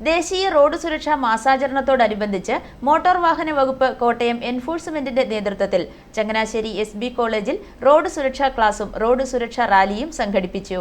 ദേശീയ റോഡ് സുരക്ഷാ മാസാചരണത്തോടനുബന്ധിച്ച് മോട്ടോർ വാഹന വകുപ്പ് കോട്ടയം എൻഫോഴ്സ്മെന്റിന്റെ നേതൃത്വത്തിൽ ചങ്ങനാശ്ശേരി എസ് കോളേജിൽ റോഡ് സുരക്ഷാ ക്ലാസും റോഡ് സുരക്ഷാ റാലിയും സംഘടിപ്പിച്ചു.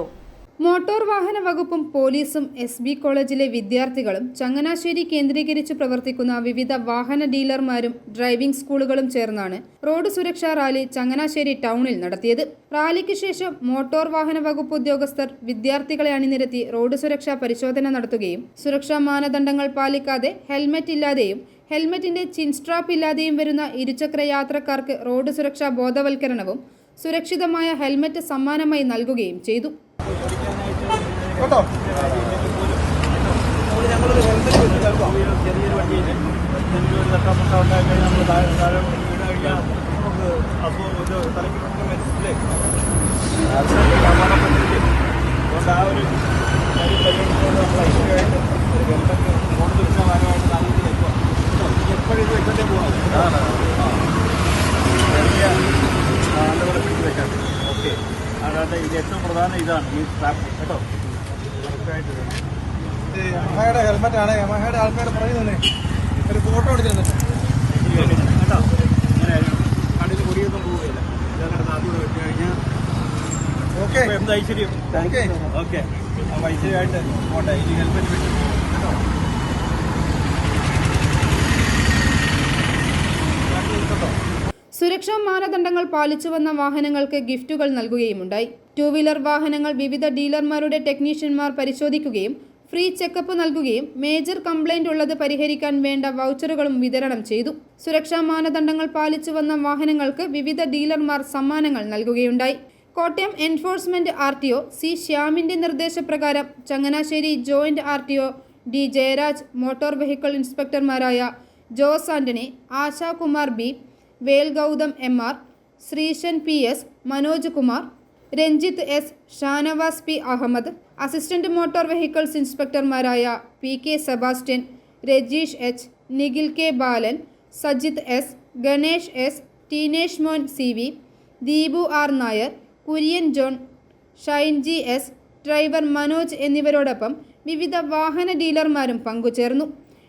മോട്ടോർ വാഹന വകുപ്പും പോലീസും എസ് ബി കോളേജിലെ വിദ്യാർത്ഥികളും ചങ്ങനാശ്ശേരി കേന്ദ്രീകരിച്ച് പ്രവർത്തിക്കുന്ന വിവിധ വാഹന ഡീലർമാരും ഡ്രൈവിംഗ് സ്കൂളുകളും ചേർന്നാണ് റോഡ് സുരക്ഷാ റാലി ചങ്ങനാശ്ശേരി ടൗണിൽ നടത്തിയത്. റാലിക്ക് ശേഷം മോട്ടോർ വാഹന വകുപ്പ് ഉദ്യോഗസ്ഥർ വിദ്യാർത്ഥികളെ അണിനിരത്തി റോഡ് സുരക്ഷാ പരിശോധന നടത്തുകയും സുരക്ഷാ മാനദണ്ഡങ്ങൾ പാലിക്കാതെ ഹെൽമറ്റ് ഇല്ലാതെയും ഹെൽമെറ്റിന്റെ ചിൻസ്ട്രാപ്പ് ഇല്ലാതെയും വരുന്ന ഇരുചക്ര യാത്രക്കാർക്ക് റോഡ് സുരക്ഷാ ബോധവൽക്കരണവും സുരക്ഷിതമായ ഹെൽമെറ്റ് സമ്മാനമായി നൽകുകയും ചെയ്തു. കേട്ടോ. ചെറിയൊരു വണ്ടിയിൽ എന്തെങ്കിലും ഒരു തട്ടാമുട്ട ഉണ്ടായി കഴിഞ്ഞാൽ നമ്മൾ താഴെ താഴെ കഴിഞ്ഞാൽ നമുക്ക് അസുഖം ഒരു തലയ്ക്ക് വരില്ലേ അപകടപ്പെട്ടില്ലേ അതുകൊണ്ട് ആ ഒരു കാര്യം നമ്മൾ ഐശ്വര്യമായിട്ട് ഒരു ഹെൽമെറ്റ് സുരക്ഷാ ഭാഗമായിട്ട് നാല് വെക്കുക എപ്പോഴും ഇത് വെച്ചിട്ടേ പോകാം നല്ലപോലെ പിടിച്ച് വെക്കാം ഓക്കെ അതായത് ഏറ്റവും പ്രധാനം ഇതാണ് ഈ ട്രാഫിക് കേട്ടോ? യമഹയുടെ ഹെൽമെറ്റ് ആണ് യമഹയുടെ ആൾക്കാർ പറഞ്ഞു തന്നെ ഒരു ഫോട്ടോ എടുത്ത് തന്നിട്ട് കേട്ടോ ഇങ്ങനെ കണ്ണിൽ പൊടിയൊന്നും പോവുകയില്ല ഇതങ്ങനെ ആദ്യം വെച്ച് കഴിഞ്ഞാൽ ഓക്കെ എന്ത് ഐശ്വര്യം? ഓക്കെ. ഓക്കെ. ഐശ്വര്യമായിട്ട് പോട്ടെ. ഇനി ഹെൽമെറ്റ് വെച്ചു കേട്ടോ കേട്ടോ സുരക്ഷാ മാനദണ്ഡങ്ങൾ പാലിച്ചു വന്ന വാഹനങ്ങൾക്ക് ഗിഫ്റ്റുകൾ നൽകുകയുമുണ്ടായി. ടൂ വീലർ വാഹനങ്ങൾ വിവിധ ഡീലർമാരുടെ ടെക്നീഷ്യന്മാർ പരിശോധിക്കുകയും ഫ്രീ ചെക്കപ്പ് നൽകുകയും മേജർ കംപ്ലൈന്റ് ഉള്ളത് പരിഹരിക്കാൻ വേണ്ട വൗച്ചറുകളും വിതരണം ചെയ്തു. സുരക്ഷാ മാനദണ്ഡങ്ങൾ പാലിച്ചു വന്ന വാഹനങ്ങൾക്ക് വിവിധ ഡീലർമാർ സമ്മാനങ്ങൾ നൽകുകയുണ്ടായി. Kottayam enforcement R T O C ശ്യാമിന്റെ നിർദ്ദേശപ്രകാരം Changanassery joint R T O D Jayaraj motor vehicle ഇൻസ്പെക്ടർമാരായ Jose Antony Ashakumar B Vel Gautham M R Sreesan P S Manoj Kumar Ranjith S Shanavas P Ahammed assistant motor vehicles ഇൻസ്പെക്ടർമാരായ P K Sebastian Rajeesh H Nikhil K Balan Sajith S Ganesh S Teenesh Mon C V Deepu R Nair Kurian John Shine G S driver Manoj എന്നിവരോടൊപ്പം വിവിധ വാഹന ഡീലർമാരും പങ്കുചേർന്നു.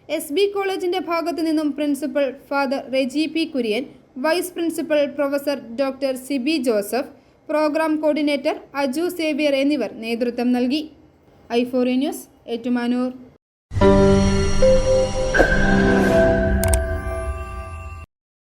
S B കോളേജിന്റെ ഭാഗത്തു നിന്നും principal father Reji P Kurian vice principal professor doctor Sibi Joseph programme coordinator Aju Xavier എന്നിവർ നേതൃത്വം നൽകി. ഐഫോറി ന്യൂസ് ഏറ്റുമാനൂർ.